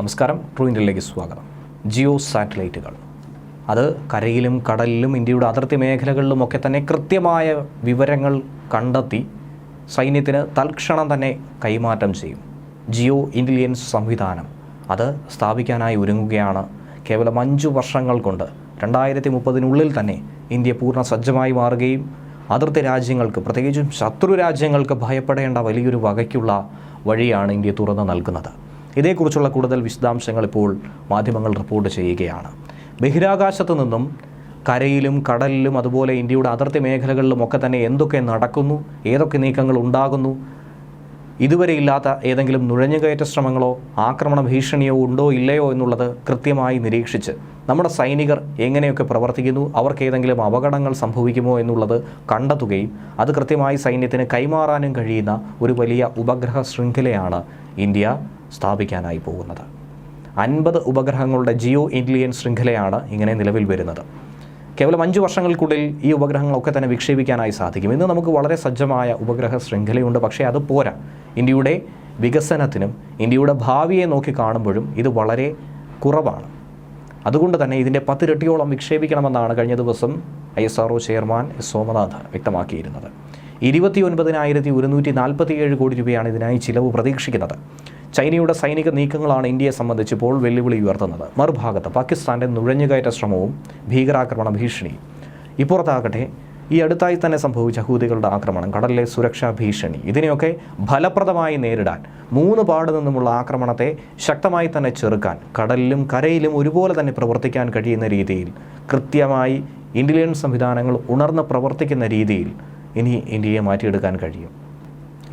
നമസ്കാരം ട്രൂ ഇന്ത്യയിലേക്ക് സ്വാഗതം. ജിയോ സാറ്റലൈറ്റുകൾ. അത് കരയിലും കടലിലും ഇന്ത്യയുടെ അതിർത്തി മേഖലകളിലും ഒക്കെ തന്നെ കൃത്യമായ വിവരങ്ങൾ കണ്ടെത്തി സൈന്യത്തിന് തൽക്ഷണം തന്നെ കൈമാറ്റം ചെയ്യും. ജിയോ ഇന്റലിജൻസ് സംവിധാനം അത് സ്ഥാപിക്കാനായി ഒരുങ്ങുകയാണ്. കേവലം അഞ്ചു വർഷങ്ങൾ കൊണ്ട് രണ്ടായിരത്തി മുപ്പതിനുള്ളിൽ തന്നെ ഇന്ത്യ പൂർണ സജ്ജമായി മാറുകയും അതിർത്തി രാജ്യങ്ങൾക്ക് പ്രത്യേകിച്ചും ശത്രു രാജ്യങ്ങൾക്ക് ഭയപ്പെടേണ്ട വലിയൊരു വകയ്ക്കുള്ള വഴിയാണ് ഇന്ത്യ തുറന്നു നൽകുന്നത്. ഇതേക്കുറിച്ചുള്ള കൂടുതൽ വിശദാംശങ്ങൾ ഇപ്പോൾ മാധ്യമങ്ങൾ റിപ്പോർട്ട് ചെയ്യുകയാണ്. ബഹിരാകാശത്തു നിന്നും കരയിലും കടലിലും അതുപോലെ ഇന്ത്യയുടെ അതിർത്തി മേഖലകളിലും ഒക്കെ തന്നെ എന്തൊക്കെ നടക്കുന്നു ഏതൊക്കെ നീക്കങ്ങൾ ഉണ്ടാകുന്നു ഇതുവരെ ഇല്ലാത്ത ഏതെങ്കിലും നുഴഞ്ഞുകയറ്റ ശ്രമങ്ങളോ ആക്രമണ ഭീഷണിയോ ഉണ്ടോ ഇല്ലയോ എന്നുള്ളത് കൃത്യമായി നിരീക്ഷിച്ച് നമ്മുടെ സൈനികർ എങ്ങനെയൊക്കെ പ്രവർത്തിക്കുന്നു അവർക്ക് ഏതെങ്കിലും അപകടങ്ങൾ സംഭവിക്കുമോ എന്നുള്ളത് കണ്ടെത്തുകയും അത് കൃത്യമായി സൈന്യത്തിന് കൈമാറാനും കഴിയുന്ന ഒരു വലിയ ഉപഗ്രഹ ശൃംഖലയാണ് ഇന്ത്യ. സ്ഥാപിക്കാനായി പോകുന്നത്. അൻപത് ഉപഗ്രഹങ്ങളുടെ ജിയോ ഇൻഡിയൻ ശൃംഖലയാണ് ഇങ്ങനെ നിലവിൽ വരുന്നത്. കേവലം അഞ്ച് വർഷങ്ങൾക്കുള്ളിൽ ഈ ഉപഗ്രഹങ്ങളൊക്കെ തന്നെ വിക്ഷേപിക്കാനായി സാധിക്കും. ഇന്ന് നമുക്ക് വളരെ സജ്ജമായ ഉപഗ്രഹ ശൃംഖലയുണ്ട്. പക്ഷേ അത് പോരാ. ഇന്ത്യയുടെ വികസനത്തിനും ഇന്ത്യയുടെ ഭാവിയെ നോക്കി കാണുമ്പോഴും ഇത് വളരെ കുറവാണ്. അതുകൊണ്ട് തന്നെ ഇതിന്റെ പത്തിരട്ടിയോളം വിക്ഷേപിക്കണമെന്നാണ് കഴിഞ്ഞ ദിവസം I S R chairman S Somanath വ്യക്തമാക്കിയിരുന്നത്. ഇരുപത്തി ഒൻപതിനായിരത്തി ഒരുന്നൂറ്റി നാൽപ്പത്തിയേഴ് കോടി രൂപയാണ് ഇതിനായി ചിലവ് പ്രതീക്ഷിക്കുന്നത്. ചൈനയുടെ സൈനിക നീക്കങ്ങളാണ് ഇന്ത്യയെ സംബന്ധിച്ച് ഇപ്പോൾ വെല്ലുവിളി ഉയർത്തുന്നത്. മറുഭാഗത്ത് പാകിസ്ഥാന്റെ നുഴഞ്ഞുകയറ്റ ശ്രമവും ഭീകരാക്രമണ ഭീഷണിയും ഇപ്പുറത്താകട്ടെ ഈ അടുത്തായി തന്നെ സംഭവിച്ച ഹൂതികളുടെ ആക്രമണം കടലിലെ സുരക്ഷാ ഭീഷണി ഇതിനെയൊക്കെ ഫലപ്രദമായി നേരിടാൻ മൂന്ന് പാട് നിന്നുമുള്ള ആക്രമണത്തെ ശക്തമായി തന്നെ ചെറുക്കാൻ കടലിലും കരയിലും ഒരുപോലെ തന്നെ പ്രവർത്തിക്കാൻ കഴിയുന്ന രീതിയിൽ കൃത്യമായി ഇന്റലിജൻസ് സംവിധാനങ്ങൾ ഉണർന്ന് പ്രവർത്തിക്കുന്ന രീതിയിൽ ഇനി ഇന്ത്യയെ മാറ്റിയെടുക്കാൻ കഴിയും.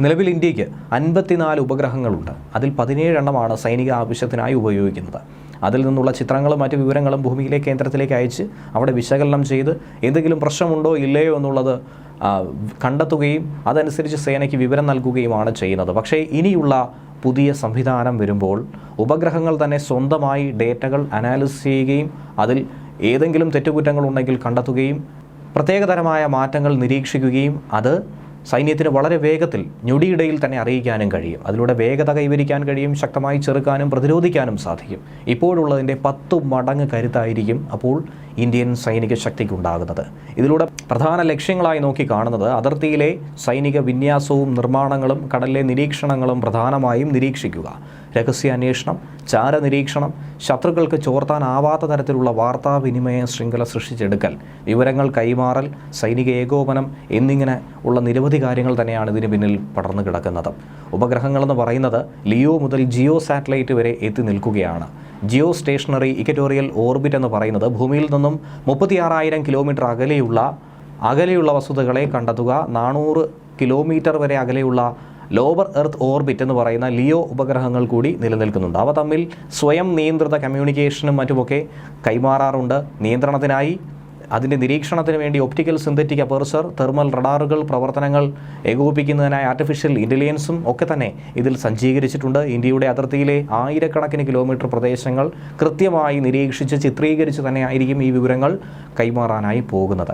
നിലവിൽ ഇന്ത്യയ്ക്ക് അൻപത്തിനാല് ഉപഗ്രഹങ്ങളുണ്ട്. അതിൽ പതിനേഴെണ്ണമാണ് സൈനിക ആവശ്യത്തിനായി ഉപയോഗിക്കുന്നത്. അതിൽ നിന്നുള്ള ചിത്രങ്ങളും മറ്റ് വിവരങ്ങളും ഭൂമിയിലെ കേന്ദ്രത്തിലേക്ക് അയച്ച് അവിടെ വിശകലനം ചെയ്ത് എന്തെങ്കിലും പ്രശ്നമുണ്ടോ ഇല്ലയോ എന്നുള്ളത് കണ്ടെത്തുകയും അതനുസരിച്ച് സേനയ്ക്ക് വിവരം നൽകുകയുമാണ് ചെയ്യുന്നത്. പക്ഷേ ഇനിയുള്ള പുതിയ സംവിധാനം വരുമ്പോൾ ഉപഗ്രഹങ്ങൾ തന്നെ സ്വന്തമായി ഡേറ്റകൾ അനാലിസിസ് ചെയ്യുകയും അതിൽ ഏതെങ്കിലും തെറ്റുകുറ്റങ്ങൾ ഉണ്ടെങ്കിൽ കണ്ടെത്തുകയും പ്രത്യേകതരമായ മാറ്റങ്ങൾ നിരീക്ഷിക്കുകയും അത് സൈന്യത്തിന് വളരെ വേഗത്തിൽ ഞൊടിയിടയിൽ തന്നെ അറിയിക്കാനും കഴിയും. അതിലൂടെ വേഗത കൈവരിക്കാൻ കഴിയും ശക്തമായി ചെറുക്കാനും പ്രതിരോധിക്കാനും സാധിക്കും. ഇപ്പോഴുള്ളതിന്റെ പത്ത് മടങ്ങ് കരുത്തായിരിക്കും അപ്പോൾ ഇന്ത്യൻ സൈനിക ശക്തിക്കുണ്ടാകുന്നത്. ഇതിലൂടെ പ്രധാന ലക്ഷ്യങ്ങളായി നോക്കി കാണുന്നത് അതിർത്തിയിലെ സൈനിക വിന്യാസവും നിർമ്മാണങ്ങളും കടലിലെ നിരീക്ഷണങ്ങളും പ്രധാനമായും നിരീക്ഷിക്കുക. രഹസ്യാന്വേഷണം ചാരനിരീക്ഷണം ശത്രുക്കൾക്ക് ചോർത്താനാവാത്ത തരത്തിലുള്ള വാർത്താവിനിമയ ശൃംഖല സൃഷ്ടിച്ചെടുക്കൽ വിവരങ്ങൾ കൈമാറൽ സൈനിക ഏകോപനം എന്നിങ്ങനെ ഉള്ള നിരവധി കാര്യങ്ങൾ തന്നെയാണ് ഇതിന് പിന്നിൽ പടർന്നു കിടക്കുന്നത്. ഉപഗ്രഹങ്ങളെന്ന് പറയുന്നത് ലിയോ മുതൽ ജിയോ സാറ്റലൈറ്റ് വരെ എത്തി നിൽക്കുകയാണ്. ജിയോ സ്റ്റേഷണറി ഇക്കറ്റോറിയൽ ഓർബിറ്റ് എന്ന് പറയുന്നത് ഭൂമിയിൽ നിന്നും മുപ്പത്തിയാറായിരം കിലോമീറ്റർ അകലെയുള്ള അകലെയുള്ള വസ്തുതകളെ കണ്ടെത്തുക നാനൂറ് കിലോമീറ്റർ വരെ അകലെയുള്ള ലോവർ എർത്ത് ഓർബിറ്റ് എന്ന് പറയുന്ന ലിയോ ഉപഗ്രഹങ്ങൾ കൂടി നിലനിൽക്കുന്നുണ്ട്. അവ തമ്മിൽ സ്വയം നിയന്ത്രിത കമ്മ്യൂണിക്കേഷനും മറ്റുമൊക്കെ കൈമാറാറുണ്ട്. നിയന്ത്രണത്തിനായി അതിന്റെ നിരീക്ഷണത്തിന് വേണ്ടി ഒപ്റ്റിക്കൽ സിന്തറ്റിക് അപ്പർച്ചർ തെർമൽ റഡാറുകൾ പ്രവർത്തനങ്ങൾ ഏകോപിപ്പിക്കുന്നതിനായി ആർട്ടിഫിഷ്യൽ ഇന്റലിജൻസും ഒക്കെ തന്നെ ഇതിൽ സജ്ജീകരിച്ചിട്ടുണ്ട്. ഇന്ത്യയുടെ അതിർത്തിയിലെ ആയിരക്കണക്കിന് കിലോമീറ്റർ പ്രദേശങ്ങൾ കൃത്യമായി നിരീക്ഷിച്ച് ചിത്രീകരിച്ച് തന്നെയായിരിക്കും ഈ വിവരങ്ങൾ കൈമാറാനായി പോകുന്നത്.